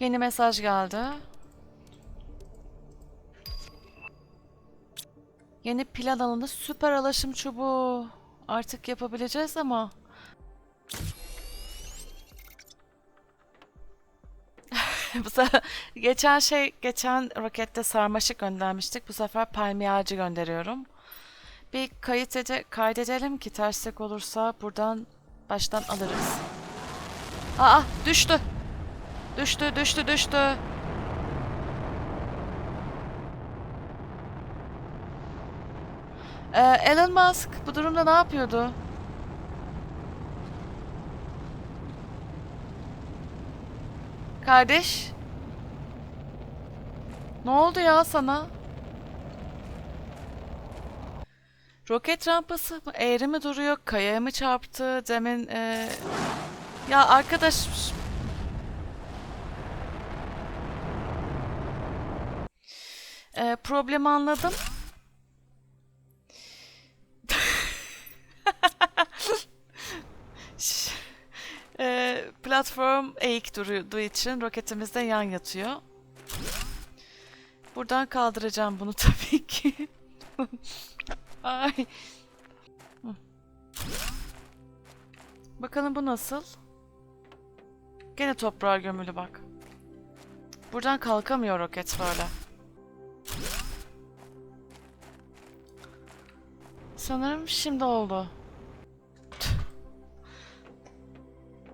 Yeni mesaj geldi. Yeni plan alındı. Süper alaşım çubuğu. Artık yapabileceğiz ama. Bu sefer geçen şey geçen rokette sarmaşık göndermiştik. Bu sefer palmiye ağacı gönderiyorum. Bir kayıt ede kaydedelim ki terslik olursa buradan baştan alırız. Aa düştü. Düştü düştü düştü. Ee, Elon Musk bu durumda ne yapıyordu? Kardeş. Ne oldu ya sana? Roket rampası mı? Eğri mi duruyor? Kayaya mı çarptı? Demin e, Ya arkadaş... E, problemi anladım. Ş- e, platform eğik durduğu için roketimiz de yan yatıyor. Buradan kaldıracağım bunu tabii ki. Ay. Bakalım bu nasıl? Gene toprağa gömülü bak. Buradan kalkamıyor roket böyle. Sanırım şimdi oldu.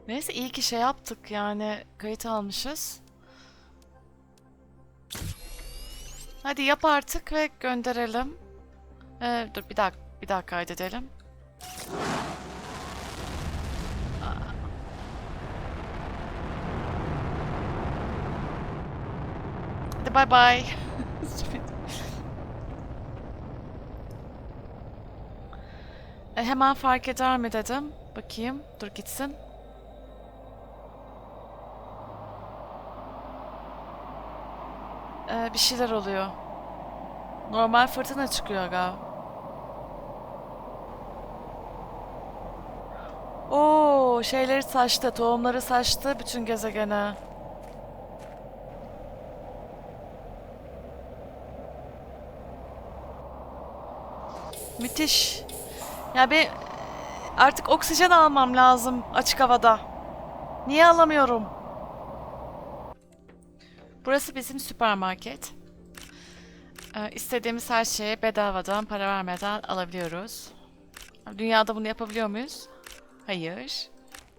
Neyse iyi ki şey yaptık yani kayıt almışız. Hadi yap artık ve gönderelim. Ee, dur bir daha bir daha kaydedelim. Hadi bay bay. E, hemen fark eder mi dedim. Bakayım. Dur gitsin. E, bir şeyler oluyor. Normal fırtına çıkıyor galiba. Oo, şeyleri saçtı, tohumları saçtı bütün gezegene. Müthiş. Ya ben artık oksijen almam lazım açık havada. Niye alamıyorum? Burası bizim süpermarket. Ee, istediğimiz her şeyi bedavadan, para vermeden alabiliyoruz. Dünyada bunu yapabiliyor muyuz? Hayır.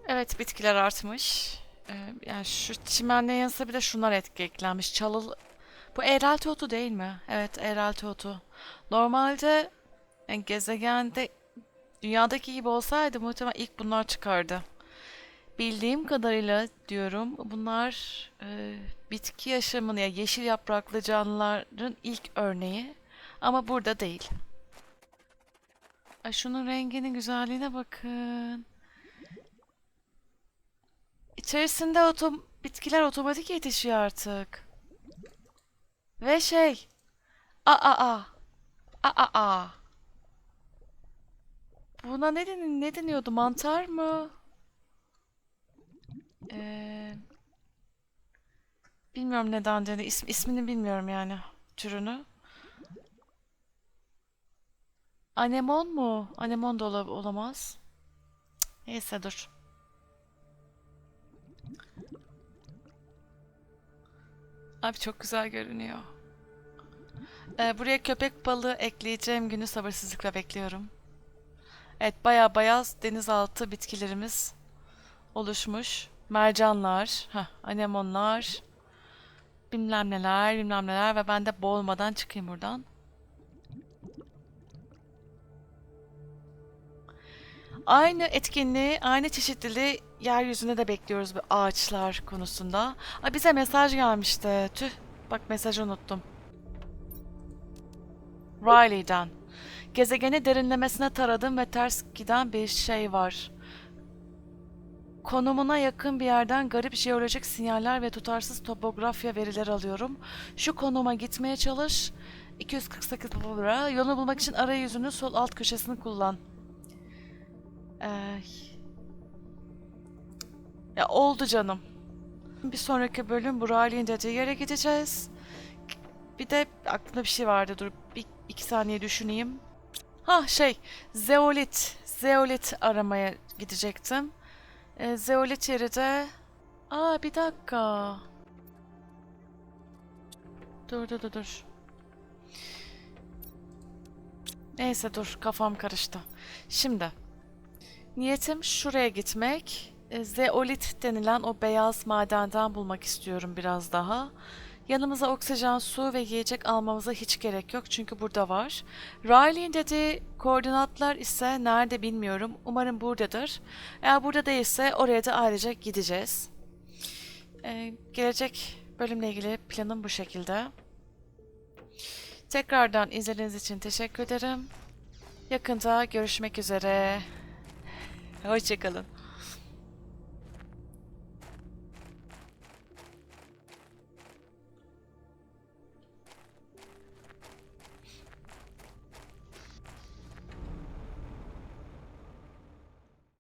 Evet, bitkiler artmış. Ee, yani şu çimenlerin yanında bir de şunlar etki eklenmiş. Çalıl... Bu eğrelti otu değil mi? Evet, eğrelti otu. Normalde yani gezegende dünyadaki gibi olsaydı muhtemelen ilk bunlar çıkardı. Bildiğim kadarıyla diyorum bunlar e, bitki yaşamını ya yeşil yapraklı canlıların ilk örneği ama burada değil. Ay şunun renginin güzelliğine bakın. İçerisinde otom bitkiler otomatik yetişiyor artık. Ve şey. A a a. A a a. Buna ne, den ne deniyordu? Mantar mı? Ee, bilmiyorum neden deniyor. İsm, ismini bilmiyorum yani. Türünü. Anemon mu? Anemon da ola- olamaz. Neyse dur. Abi çok güzel görünüyor. Ee, buraya köpek balığı ekleyeceğim günü sabırsızlıkla bekliyorum. Evet baya beyaz denizaltı bitkilerimiz oluşmuş. Mercanlar, heh, anemonlar, bilmem neler, bilmem neler ve ben de boğulmadan çıkayım buradan. Aynı etkinliği, aynı çeşitliliği yeryüzünde de bekliyoruz bu ağaçlar konusunda. Ay bize mesaj gelmişti. Tüh, bak mesajı unuttum. Riley'den. Gezegeni derinlemesine taradım ve ters giden bir şey var. Konumuna yakın bir yerden garip jeolojik sinyaller ve tutarsız topografya verileri alıyorum. Şu konuma gitmeye çalış. 248 lira. Yolunu bulmak için arayüzünün sol alt köşesini kullan. Ee, ya oldu canım. Bir sonraki bölüm Burali'nin dediği yere gideceğiz. Bir de aklımda bir şey vardı. Dur bir iki saniye düşüneyim. Ha şey, zeolit. Zeolit aramaya gidecektim. E, zeolit yeri de... Aa bir dakika. Dur dur dur dur. Neyse dur kafam karıştı. Şimdi niyetim şuraya gitmek. E, Zeolit denilen o beyaz madenden bulmak istiyorum biraz daha. Yanımıza oksijen, su ve yiyecek almamıza hiç gerek yok çünkü burada var. Riley'in dediği koordinatlar ise nerede bilmiyorum. Umarım buradadır. Eğer burada değilse oraya da ayrıca gideceğiz. Ee, gelecek bölümle ilgili planım bu şekilde. Tekrardan izlediğiniz için teşekkür ederim. Yakında görüşmek üzere. Hoşçakalın.